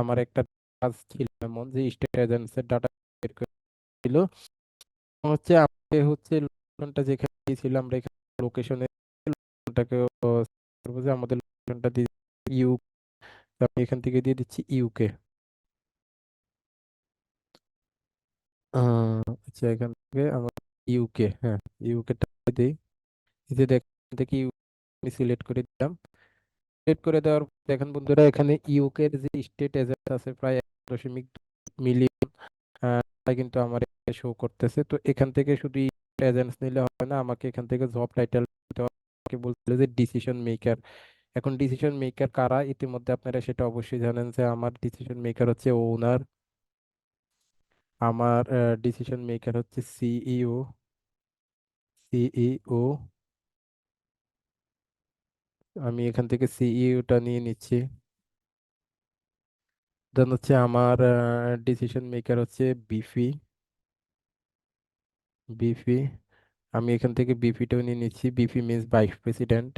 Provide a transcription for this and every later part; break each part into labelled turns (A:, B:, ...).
A: আমার একটা কাজ ছিল এমন যে স্টেট ডাটা বের ছিল হচ্ছে আমাকে হচ্ছে লোকেশনটা যেখানে দিয়েছিল আমরা এখানে লোকেশনে লোকেশনটাকে যে আমাদের লোকেশনটা দিয়ে ইউ আমি এখান থেকে দিয়ে দিচ্ছি ইউকে আচ্ছা এখান থেকে আমার ইউকে হ্যাঁ ইউকেটা দিই। এই যে দেখেন থেকে ইউ সিলেক্ট করে দিলাম। সিলেক্ট করে দেওয়ার, দেখেন বন্ধুরা, এখানে ইউকে এর যে স্টেট এজেন্ট আছে, প্রায় এক দশমিক মিলিয়ন কিন্তু আমার শো করতেছে। তো এখান থেকে শুধু এজেন্টস নিলে হবে না, আমাকে এখান থেকে জব টাইটেল আমাকে বলছিল যে ডিসিশন মেকার এখন ডিসিশন মেকার কারা? ইতিমধ্যে আপনারা সেটা অবশ্যই জানেন যে আমার ডিসিশন মেকার হচ্ছে ওনার আমার ডিসিশন মেকার হচ্ছে সিইও সিইও আমি এখান থেকে সিইউটা নিয়ে নিচ্ছি। দেন হচ্ছে আমার ডিসিশন মেকার হচ্ছে বিফি বিফি আমি এখান থেকে বিপিটাও নিয়ে নিচ্ছি। বিপি মিন্স ভাইস প্রেসিডেন্ট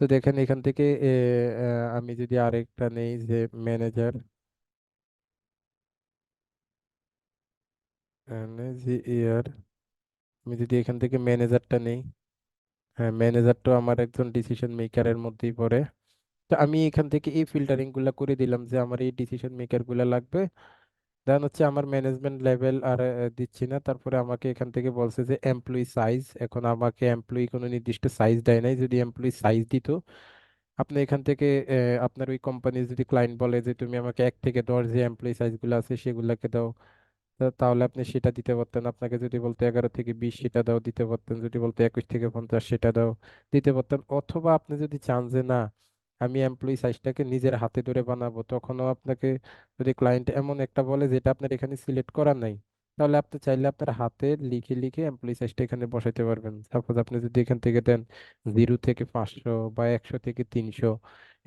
A: তো দেখেন এখান থেকে আমি যদি আরেকটা নেই যে ম্যানেজার ম্যানেজার আমি যদি এখান থেকে ম্যানেজারটা নেই হ্যাঁ ম্যানেজারটা আমার একজন ডিসিশন মেকারের মধ্যেই পড়ে। তো আমি এখান থেকে এই ফিল্টারিংগুলা করে দিলাম যে আমার এই ডিসিশন মেকারগুলা লাগবে। দেন হচ্ছে আমার ম্যানেজমেন্ট লেভেল আর দিচ্ছি না। তারপরে আমাকে এখান থেকে বলছে যে এমপ্লয়ি সাইজ এখন আমাকে এমপ্লয়ি কোনো নির্দিষ্ট সাইজ দেয় নাই। যদি এমপ্লয়ি সাইজ দিত, আপনি এখান থেকে আপনার ওই কোম্পানি যদি ক্লায়েন্ট বলে যে তুমি আমাকে এক থেকে দশ যে এমপ্লয়ি সাইজগুলো আছে সেগুলোকে দাও। তা- তাহলে আপনি সেটা দিতে পারতেন। আপনাকে যদি বলতো এগারো থেকে বিশ সেটা দাও, দিতে পারতেন। যদি বলতো একুশ থেকে পঞ্চাশ সেটা দাও, দিতে পারতেন। অথবা আপনি যদি চান যে না, আমি এমপ্লয়ি সাইজটাকে নিজের হাতে ধরে বানাবো, তখনও আপনাকে যদি ক্লায়েন্ট এমন একটা বলে যেটা আপনার এখানে সিলেক্ট করা নাই, তাহলে আপনি চাইলে আপনার হাতে লিখে লিখে এমপ্লয়ি সাইজটা এখানে বসাইতে পারবেন। সাপোজ আপনি যদি এখান থেকে দেন জিরো থেকে পাঁচশো বা একশো থেকে তিনশো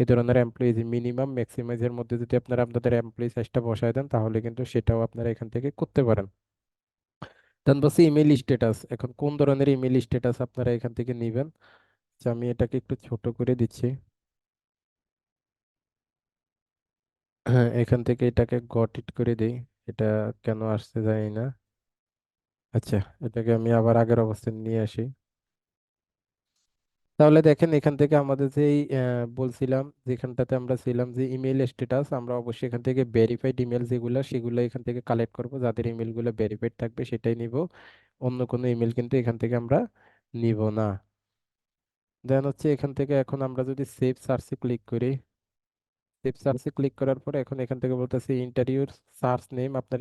A: এই ধরনের এমপ্লয়ি মিনিমাম ম্যাক্সিমাইজের মধ্যে যদি আপনারা আপনাদের এমপ্লয়ি সাইজটা বসায় দেন, তাহলে কিন্তু সেটাও আপনারা এখান থেকে করতে পারেন। দেন বলছি ইমেল স্ট্যাটাস এখন কোন ধরনের ইমেল স্ট্যাটাস আপনারা এখান থেকে নেবেন? আমি এটাকে একটু ছোট করে দিচ্ছি। হ্যাঁ এখান থেকে এটাকে গট ইট করে দিই। এটা কেন আসতে জানি না? আচ্ছা এটাকে আমি আবার আগের অবস্থায় নিয়ে আসি। তাহলে দেখেন এখান থেকে আমাদের যেই বলছিলাম যেখানটাতে আমরা ছিলাম যে ইমেল স্ট্যাটাস আমরা অবশ্যই এখান থেকে ভেরিফাইড ইমেল যেগুলো, সেগুলো এখান থেকে কালেক্ট করব। যাদের ইমেলগুলো ভেরিফাইড থাকবে সেটাই নিব। অন্য কোনো ইমেল কিন্তু এখান থেকে আমরা নিব না। দেন হচ্ছে এখান থেকে এখন আমরা যদি সেভ সার্চে ক্লিক করি সেভ সার্চে ক্লিক করার পরে এখন এখান থেকে বলতেছি ইন্টারভিউর সার্চ নেম আপনার